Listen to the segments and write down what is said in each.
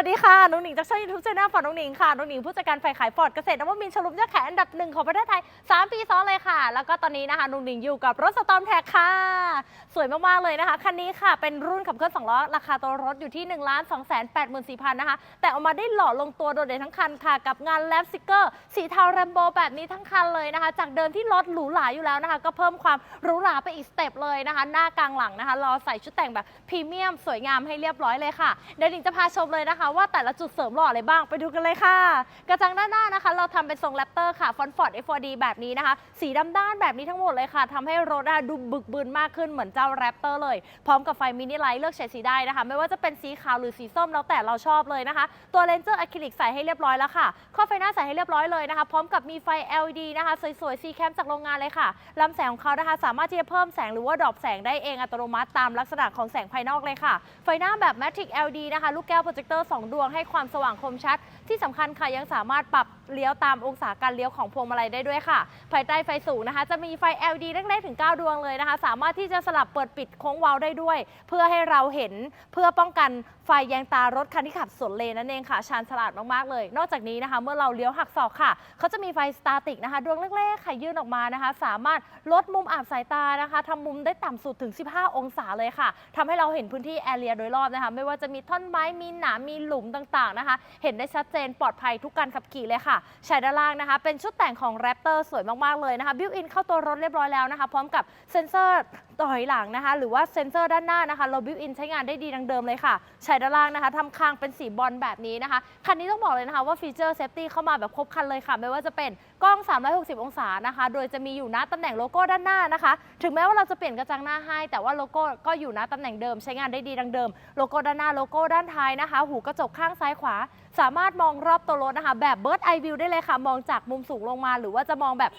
สวัสดีค่ะน้องหนิงจากช่องยูทูบช anel ฟอร์ดน้องหนิงค่ะน้องหนิงผู้จัดการฝ่ายขายฟอร์ดเกษตรนวมินทร์ฉลุมยอดขายอันดับหนึ่งของประเทศไทย 3 ปีซ้อนเลยค่ะ แล้วก็ตอนนี้นะคะน้องหนิงอยู่กับรถสตอมแท็กค่ะ สวยมากๆเลยนะคะ คันนี้ค่ะเป็นรุ่นขับเคลื่อน2ล้อ ราคาตัวรถอยู่ที่1 2 8 4 0 0 0นสองแสนแปดหมื่นสี่พันนะคะ แต่เอามาได้หล่อลงตัวโดดเด่นทั้งคันค่ะ กับงานแลปสติกเกอร์สีเทาแรมโบแบบนี้ทั้งคันเลยนะคะ จากเดิมที่รถหรูหราอยู่แล้วนะคะ ก็เพิ่มความหรูหราไปอีกสเต็ปเลยนะคะ หน้ากลางหลังนะคะรอใส่ชุดแต่งแบบพรีเมียมสวยงามให้เรียบร้อยเลยค่ะเดี๋ยวหนิงจะพาชมเลยนะคะว่าแต่ละจุดเสริมหล่ออะไรบ้างไปดูกันเลยค่ะ กระจังด้านหน้านะคะ เราทำเป็นทรงแรปเตอร์ค่ะฟอนฟอร์ด F4D แบบนี้นะคะ สีดำด้านแบบนี้ทั้งหมดเลยค่ะทำให้รถดูบึกบึนมากขึ้นเหมือนเจ้าแรปเตอร์เลย พร้อมกับไฟมินิไลท์เลือกใช้สีได้นะคะ ไม่ว่าจะเป็นสีขาวหรือสีส้มแล้วแต่เราชอบเลยนะคะ ตัวเลนเจอร์อะคริลิกใส่ให้เรียบร้อยแล้วค่ะข้อไฟหน้าใส่ให้เรียบร้อยเลยนะคะ พร้อมกับมีไฟ LED นะคะสวยๆสีแคมจากโรงงานเลยค่ะลำแสงของเขานะคะ สามารถที่จะเพิ่มแสงหรือว่าดรอปแสงได้เองอัตโนมัติตามลักษณะของแสงภายนอกเลยค่ะ ไฟหน้าแบบ Matrix LED นะคะ ลูกแก้วโปรเจคเตอร์2ดวงให้ความสว่างคมชัด ที่สำคัญค่ะยังสามารถปรับเลี้ยวตามองศาการเลี้ยวของพวงมาลัยได้ด้วยค่ะ ภายใต้ไฟสูงนะคะ จะมีไฟ LED เล็กๆถึง 9 ดวงเลยนะคะ สามารถที่จะสลับเปิดปิดโค้งว้าได้ด้วย เพื่อให้เราเห็นเพื่อป้องกันไฟแยงตารถคันที่ขับสวนเลนนั่นเองค่ะชาญฉลาดมากๆเลย นอกจากนี้นะคะ เมื่อเราเลี้ยวหักศอกค่ะเขาจะมีไฟสตาติกนะคะดวงเล็กๆค่ะยื่นออกมานะคะ สามารถลดมุมอับสายตานะคะทำมุมได้ต่ำสุดถึง 15 องศาเลยค่ะทำให้เราเห็นพื้นที่แอเรียโดยรอบนะคะ ไม่ว่าจะมีท่อนไม้มีหนามมีหลุมต่างๆนะคะ เห็นได้ชัดเจนปลอดภัยทุกการขับขี่เลยค่ะชายด้านล่างนะคะ เป็นชุดแต่งของแรปเตอร์สวยมากๆเลยนะคะบิวอินเข้าตัวรถเรียบร้อยแล้วนะคะ พร้อมกับเซ็นเซอร์ ต่อยหลังนะคะ หรือว่าเซ็นเซอร์ด้านหน้านะคะเราบิวอินใช้งานได้ดีดังเดิมเลยค่ะชายด้านล่างนะคะทำคางเป็นสีบอลแบบนี้นะคะ คันนี้ต้องบอกเลยนะคะว่าฟีเจอร์เซฟตี้เข้ามาแบบครบคันเลยค่ะ ไม่ว่าจะเป็นกล้อง 360 องศานะคะ โดยจะมีอยู่ณตำแหน่งโลโก้ด้านหน้านะคะ ถึงแม้ว่าเราจะเปลี่ยนกระจังหน้าให้ แต่ว่าโลโก้ก็อยู่ณตำแหน่งเดิม ใช้งานได้ดีดังเดิม โลโก้ด้านหน้าโลโก้ด้านท้ายนะคะ หูกระจกข้างซ้ายขวาสามารถมองรอบตัวรถนะคะ แบบเบิร์ดไอวิวได้เลยค่ะ มองจากมุมสูงลงมา หรือว่าจะมองแบบ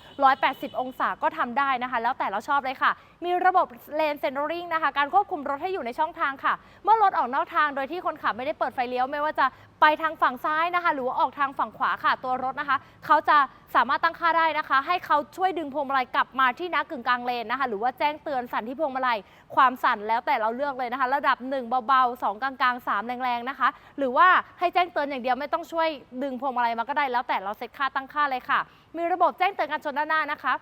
180 องศาก็ทำได้นะคะ แล้วแต่เราชอบเลยค่ะ มีระบบเลนเซนเ r อริงนะคะ การควบคุมรถให้อยู่ในช่องทางค่ะ เมื่อรถออกนอกทางโดยที่คนขับไม่ได้เปิดไฟเลี้ยวไม่ว่าจะไปทางฝั่งซ้ายนะคะ หรือว่าออกทางฝั่งขวาค่ะ ตัวรถนะคะ เขาจะสามารถตั้งค่าได้นะคะ ให้เขาช่วยดึงพวงมาลัยกลับมาที่นักกึ่งกลางเลนนะคะ หรือว่าแจ้งเตือนสั่นที่พวงมาลัยความสั่นแล้วแต่เราเลือกเลยนะคะ ระดับ 1 เบาๆ 2 กลางๆ 3 แรงๆนะคะ หรือว่าให้แจ้งเตือนอย่างเดียวไม่ต้องช่วยดึงพวงมาลัยมาก็ได้แล้วแต่เราเซ็ตค่าตั้งค่าเลยค่ะ มีระบบแจ้งเตือนการชนด้านหน้านะคะ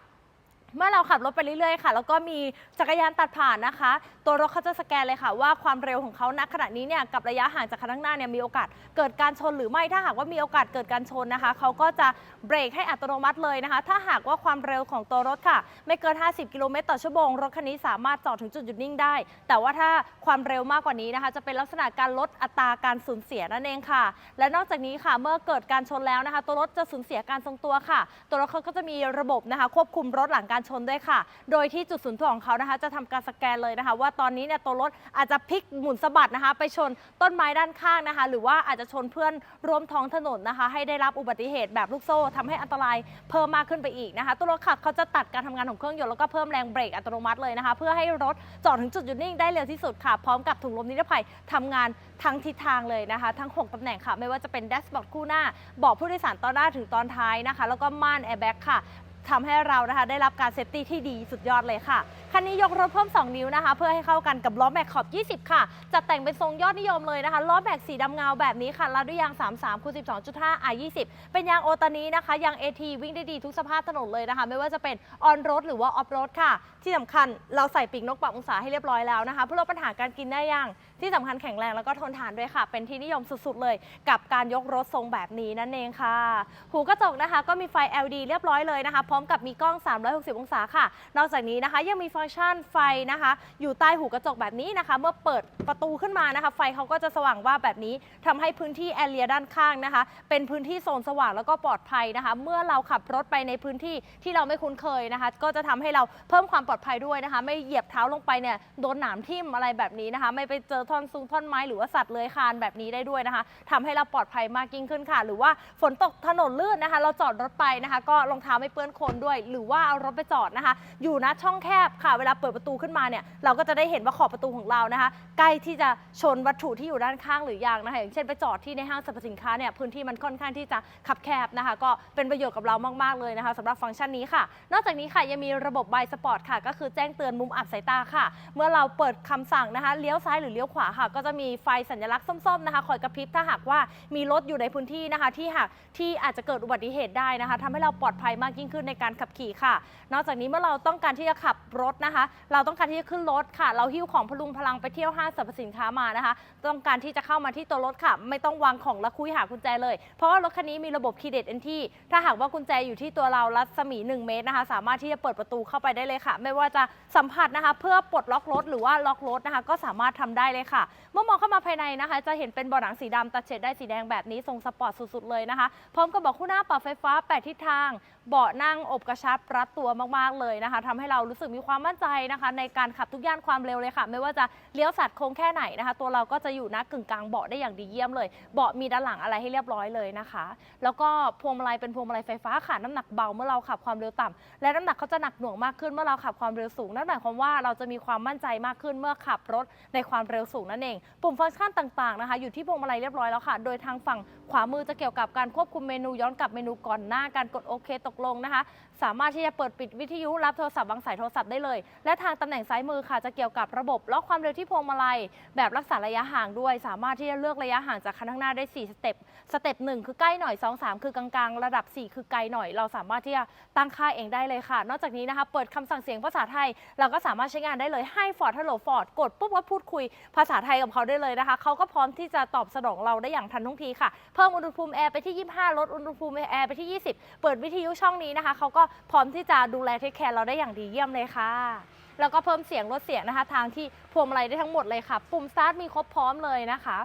เมื่อเราขับรถไปเรื่อยๆค่ะ แล้วก็มีจักรยานตัดผ่านนะคะ ตัวรถเขาจะสแกนเลยค่ะ ว่าความเร็วของเขาณขณะนี้เนี่ยกับระยะห่างจากคันข้างหน้าเนี่ยมีโอกาสเกิดการชนหรือไม่ถ้าหากว่ามีโอกาสเกิดการชนนะคะเขาก็จะเบรกให้อัตโนมัติเลยนะคะ ถ้าหากว่าความเร็วของตัวรถค่ะ ไม่เกิน 50 กิโลเมตรต่อชั่วโมงรถคันนี้สามารถจอดถึงจุดหยุดนิ่งได้ แต่ว่าถ้าความเร็วมากกว่านี้นะคะ จะเป็นลักษณะการลดอัตราการสูญเสียนั่นเองค่ะ และนอกจากนี้ค่ะเมื่อเกิดการชนแล้วนะคะ ตัวรถจะสูญเสียการทรงตัวค่ะ ตัวรถเขาก็จะมีระบบนะคะ ควบคุมรถหลังการชนด้วยค่ะ โดยที่จุดศูนย์ถ่วงของเขานะคะ จะทำการสแกนเลยนะคะ ว่าตอนนี้เนี่ยตัวรถอาจจะพลิกหมุนสะบัดนะคะ ไปชนต้นไม้ด้านข้างนะคะ หรือว่าอาจจะชนเพื่อนร่วมท้องถนนนะคะ ให้ได้รับอุบัติเหตุแบบลูกโซ่ทำให้อันตรายเพิ่มมากขึ้นไปอีกนะคะ ตัวรถขับเขาจะตัดการทำงานของเครื่องยนต์แล้วก็เพิ่มแรงเบรกอัตโนมัติเลยนะคะ เพื่อให้รถจอดถึงจุดหยุดนิ่งได้เร็วที่สุดค่ะ พร้อมกับถุงลมนิรภัยทำงานทั้งทิศทางเลยนะคะ ทั้ง 6ตำแหน่งค่ะ ไม่ว่าจะเป็นแดชบอร์ดคู่หน้าบาะผู้โดยสารตอนหน้าถึงตอนท้ายนะคะ แล้วก็ม่านแอร์แบ็กค่ะ ทำให้เรานะคะได้รับการเซฟตี้ที่ดีสุดยอดเลยค่ะคันนี้ยกรถเพิ่ม 2 นิ้วนะคะ เพื่อให้เข้ากันกับล้อแม็กขอบ 20 ค่ะ จัดแต่งเป็นทรงยอดนิยมเลยนะคะ ล้อแม็กสีดำเงาแบบนี้ค่ะรัดด้วยยาง 33คูณ12.5 i 20 เป็นยางโอตานีนะคะ ยาง AT วิ่งได้ดีทุกสภาพถนนเลยนะคะ ไม่ว่าจะเป็นออนโรดหรือว่าออฟโรดค่ะ ที่สำคัญเราใส่ปีกนกปรับองศาให้เรียบร้อยแล้วนะคะ เพื่อลดปัญหาการกินได้ย่างที่สำคัญแข็งแรงแล้วก็ทนทานด้วยค่ะ เป็นที่นิยมสุดๆเลย กับการยกรถทรงแบบนี้นั่นเองค่ะ หูกระจกนะคะ ก็มีไฟ LED เรียบร้อยเลยนะคะ พร้อมกับมีกล้อง 360 องศาค่ะ นอกจากนี้นะคะยังมีฟังชันไฟนะคะ อยู่ใต้หูกระจกแบบนี้นะคะ เมื่อเปิดประตูขึ้นมานะคะ ไฟเขาก็จะสว่างว่าแบบนี้ทำให้พื้นที่แอเรียด้านข้างนะคะ เป็นพื้นที่โซนสว่างแล้วก็ปลอดภัยนะคะ เมื่อเราขับรถไปในพื้นที่ที่เราไม่คุ้นเคยนะคะ ก็จะทำให้เราเพิ่มความปลอดภัยด้วยนะคะ ไม่เหยียบเท้าลงไปเนี่ยโดนหนามทิ่มอะไรแบบนี้นะคะ ไม่ไปเจอท่อนซุงท่อนไม้หรือว่าสัตว์เลื้อยคานแบบนี้ได้ด้วยนะคะทำให้เราปลอดภัยมากยิ่งขึ้นค่ะ หรือว่าฝนตกถนนลื่นนะคะ เราจอดรถไปนะคะ ก็รองเท้าไม่เปื้อนโคลนด้วย หรือว่าเอารถไปจอดนะคะ อยู่นะช่องแคบขับค่ะ เวลาเปิดประตูขึ้นมาเนี่ยเราก็จะได้เห็นว่าขอบประตูของเรานะคะ ใกล้ที่จะชนวัตถุที่อยู่ด้านข้างหรือยังนะคะอย่างเช่นไปจอดที่ในห้างสรรพสินค้าเนี่ยพื้นที่มันค่อนข้างที่จะคับแคบนะคะ ก็เป็นประโยชน์กับเรามากๆเลยนะคะสำหรับฟังก์ชันนี้ค่ะ นอกจากนี้ค่ะยังมีระบบไบสปอร์ตค่ะ ก็คือแจ้งเตือนมุมอับสายตาค่ะ เมื่อเราเปิดคำสั่งนะคะเลี้ยวซ้ายหรือเลี้ยวขวาค่ะ ก็จะมีไฟสัญลักษณ์ส้มๆนะคะคอยกระพริบถ้าหากว่ามีรถอยู่ในพื้นที่นะคะที่หากที่อาจจะเกิดอุบัติเหตุได้นะคะทำให้เราปลอดภัยมากยิ่งขึ้นในการขับขี่ค่ะ นอกจากนี้เมื่อเราต้องการที่จะขับรถนะคะ เราต้องการที่จะขึ้นรถค่ะ เราหิ้วของพลุงพลังไปเที่ยวห้างสรรพสินค้ามานะคะ ต้องการที่จะเข้ามาที่ตัวรถค่ะ ไม่ต้องวางของและคุยหากุญแจเลย เพราะว่ารถคันนี้มีระบบคีเด็ดเอนที่ถ้าหากว่ากุญแจอยู่ที่ตัวเรารัศมี 1 เมตรนะคะ สามารถที่จะเปิดประตูเข้าไปได้เลยค่ะ ไม่ว่าจะสัมผัสนะคะ เพื่อปลดล็อกรถหรือว่าล็อกรถนะคะ ก็สามารถทำได้เลยค่ะ เมื่อมองเข้ามาภายในนะคะ จะเห็นเป็นเบาะหนังสีดำตัดเฉดได้สีแดงแบบนี้ทรงสปอร์ตสุดๆเลยนะคะ พร้อมกับเบาะคู่หน้าปรับไฟฟ้าแปดทิศทาง เบาะนั่งอบกระชับรัดตัวมากๆเลยนะคะทำให้เรารู้สึกมีความมั่นใจนะคะ ในการขับทุกย่านความเร็วเลยค่ะ ไม่ว่าจะเลี้ยวสัดโค้งแค่ไหนนะคะ ตัวเราก็จะอยู่นะกึ่งกลางเบาะได้อย่างดีเยี่ยมเลย เบาะมีด้านหลังอะไรให้เรียบร้อยเลยนะคะ แล้วก็พวงมาลัยเป็นพวงมาลัยไฟฟ้าค่ะน้ำหนักเบาเมื่อเราขับความเร็วต่ำและน้ำหนักเขาจะหนักหน่วงมากขึ้นเมื่อเราขับความเร็วสูงนั่นหมายความว่าเราจะมีความมั่นใจมากขึ้นเมื่อขับรถในความเร็วสูงนั่นเอง ปุ่มฟังก์ชันต่างๆนะคะ อยู่ที่พวงมาลัยเรียบร้อยแล้วค่ะ โดยทางฝั่งขวามือจะเกี่ยวกับการควบคุมเมนูย้อนกลับเมนูก่อนหน้าการกดโอเคตกลงนะคะ สามารถที่จะเปิดปิดวิทยุรับโทรศัพท์วางสายโทรศัพท์ได้เลยและทางตำแหน่งซ้ายมือค่ะจะเกี่ยวกับระบบล็อกความเร็วที่พวงมาลัย แบบรักษาระยะห่างด้วย สามารถที่จะเลือกระยะห่างจากคันข้างหน้าได้ 4 สเต็ป สเต็ป1คือใกล้หน่อย 2 3 คือกลางๆ ระดับ 4 คือไกลหน่อย เราสามารถที่จะตั้งค่าเองได้เลยค่ะ นอกจากนี้นะคะเปิดคำสั่งเสียงภาษาไทย เราก็สามารถใช้งานได้เลยให้ Ford Hello Ford กดปุ๊บว่าพูดคุยภาษาไทยกับเขาได้เลยนะคะเขาก็พร้อมที่จะตอบสนองเราได้อย่างทันท่วงทีค่ะเพิ่มอุณหภูมิแอร์ไปที่ 25 ลดอุณหภูมิแอร์ไปที่ 20 เปิดวิทยุช่องนี้นะคะเขาก็พร้อมที่จะดูแลเทคแคร์เราได้อย่างดีเยี่ยมเลยค่ะแล้วก็เพิ่มเสียงลดเสียงนะคะ ทางที่พวงมาลัยได้ทั้งหมดเลยค่ะ ปุ่มสตาร์ทมีครบพร้อมเลยนะคะ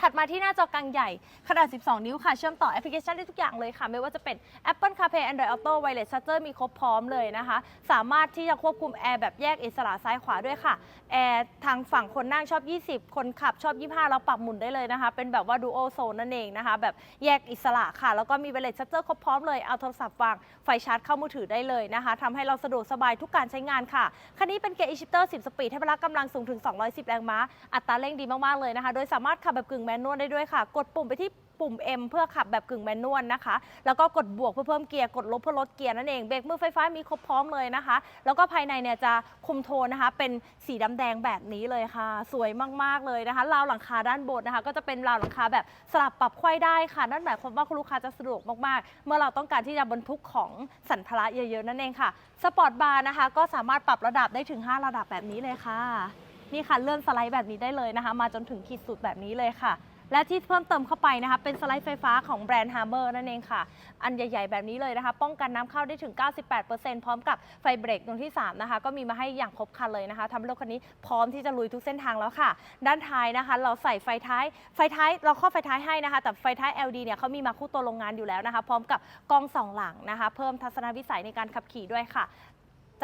ถัดมาที่หน้าจอกลางใหญ่ ขนาด 12 นิ้วค่ะ เชื่อมต่อแอปพลิเคชันได้ทุกอย่างเลยค่ะ ไม่ว่าจะเป็น Apple CarPlay Android Auto Wireless Charger มีครบพร้อมเลยนะคะ สามารถที่จะควบคุมแอร์แบบแยกอิสระซ้ายขวาด้วยค่ะ แอร์ทางฝั่งคนนั่งชอบ 20 คนขับชอบ 25เราปรับหมุนได้เลยนะคะ เป็นแบบว่า Dual Zone นั่นเองนะคะ แบบแยกอิสระค่ะ แล้วก็มี Wireless Charger ครบพร้อมเลย เอาโทรศัพท์วาง ไฟชาร์จเข้ามือถือได้เลยนะคะทำให้เราสะดวกสบายทุกการใช้งานค่ะ คันนี้เป็นเกียร์ e-shifter 10 สปีดให้พละกำลังสูงถึง 210 แรงม้า อัตราเร่งดีมากๆเลยนะคะ โดยสามารถขับแบบกึ่งแมนนวลได้ด้วยค่ะ กดปุ่มไปที่ปุ่ม M เพื่อขับแบบกึ่งแมนนวลนะคะ แล้วก็กดบวกเพื่อเพิ่มเกียร์ กดลบเพื่อลดเกียร์นั่นเอง เบรกมือไฟฟ้ามีครบพร้อมเลยนะคะ แล้วก็ภายในเนี่ยจะคุมโทนนะคะ เป็นสีดำแดงแบบนี้เลยค่ะ สวยมากๆเลยนะคะ ราวหลังคาด้านบนนะคะ ก็จะเป็นราวหลังคาแบบสลับปรับไขว้ได้ค่ะ นั่นหมายความว่าคุณลูกค้าจะสะดวกมากๆ เมื่อเราต้องการที่จะบรรทุกของสัมภาระเยอะๆนั่นเองค่ะ สปอร์ตบาร์นะคะ ก็สามารถปรับระดับได้ถึง 5 ระดับแบบนี้เลยค่ะ นี่ค่ะเลื่อนสไลด์แบบนี้ได้เลยนะคะ มาจนถึงขีดสุดแบบนี้เลยค่ะ และที่เพิ่มเติมเข้าไปนะคะ เป็นสไลด์ไฟฟ้าของแบรนด์ Hammer นั่นเองค่ะ อันใหญ่ ๆ แบบนี้เลยนะคะ ป้องกันน้ำเข้าได้ถึง 98%พร้อมกับไฟเบรกดวงที่ 3 นะคะ ก็มีมาให้อย่างครบครันเลยนะคะทำให้รถคันนี้พร้อมที่จะลุยทุกเส้นทางแล้วค่ะ ด้านท้ายนะคะ เราใส่ไฟท้ายไฟท้ายเราครอบไฟท้ายให้นะคะ แต่ไฟท้าย LED เนี่ยเขามีมาคู่ตัวโรงงานอยู่แล้วนะคะ พร้อมกับกล้องสองหลังนะคะ เพิ่มทัศนวิสัยในการขับขี่ด้วยค่ะ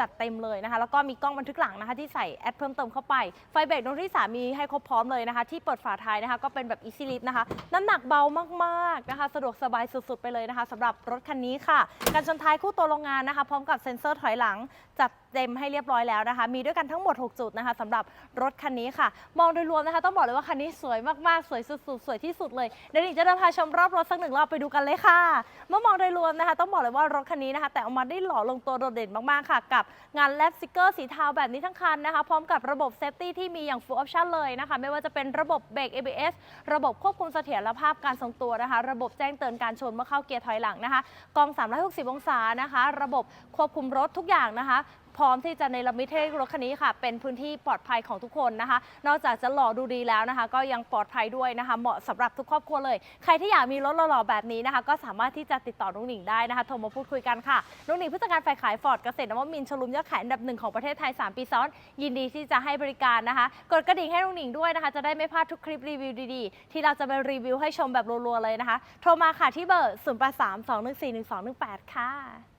จัดเต็มเลยนะคะ แล้วก็มีกล้องบันทึกหลังนะคะที่ใส่แอดเพิ่มเติมเข้าไป ไฟเบรกดวงที่ 3 มีให้ครบพร้อมเลยนะคะ ที่เปิดฝาท้ายนะคะ ก็เป็นแบบ Easy Lift นะคะ น้ำหนักเบามากๆนะคะ สะดวกสบายสุดๆ ไปเลยนะคะสำหรับรถคันนี้ค่ะ การชนท้ายคู่ตัวโรงงานนะคะ พร้อมกับเซ็นเซอร์ถอยหลังจัดเต็มให้เรียบร้อยแล้วนะคะ มีด้วยกันทั้งหมด 6 จุดนะคะสำหรับรถคันนี้ค่ะ มองโดยรวมนะคะ ต้องบอกเลยว่าคันนี้สวยมากๆ สวยสุดๆ สวยที่สุดเลย เดี๋ยวหนิงจะเดินพาชมรอบรถสักหนึ่งรอบไปดูกันเลยค่ะ เมื่อมองโดยรวมนะคะ ต้องบอกเลยว่ารถคันนี้นะคะ แต่ออกมาได้หล่อลงตัวโดดเด่นมากๆค่ะ กับงานแลบสติกเกอร์สีเทาแบบนี้ทั้งคันนะคะ พร้อมกับระบบเซฟตี้ที่มีอย่าง full option เลยนะคะ ไม่ว่าจะเป็นระบบเบรก ABS ระบบควบคุมเสถียรภาพการทรงตัวนะคะ ระบบแจ้งเตือนการชนเมื่อเข้าเกียร์ถอยหลังนะคะ กล้อง 360 องศานะคะ ระบบควบคุมรถทุกอย่างนะคะ พร้อมที่จะในระมิดให้รถคันนี้ค่ะ เป็นพื้นที่ปลอดภัยของทุกคนนะคะ นอกจากจะหล่อดูดีแล้วนะคะ ก็ยังปลอดภัยด้วยนะคะ เหมาะสำหรับทุกครอบครัวเลย ใครที่อยากมีรถหล่อๆแบบนี้นะคะ ก็สามารถที่จะติดต่อนุ้งหนิงได้นะคะโทรมาพูดคุยกันค่ะนุ้งหนิงผู้จัดการฝ่ายขายฟอร์ดเกษตรนวมินชลุมยอดขายอันดับหนึ่งของประเทศไทย 3 ปีซ้อน ยินดีที่จะให้บริการนะคะ กดกระดิ่งให้นุ้งหนิงด้วยนะคะ จะได้ไม่พลาดทุกคลิปรีวิวดีๆ ที่เราจะไปรีวิวให้ชมแบบรัวๆเลยนะคะ โทรมาค่ะที่เบอร์ 0 8 3 2 1 4 1 2 1 8 ค่ะ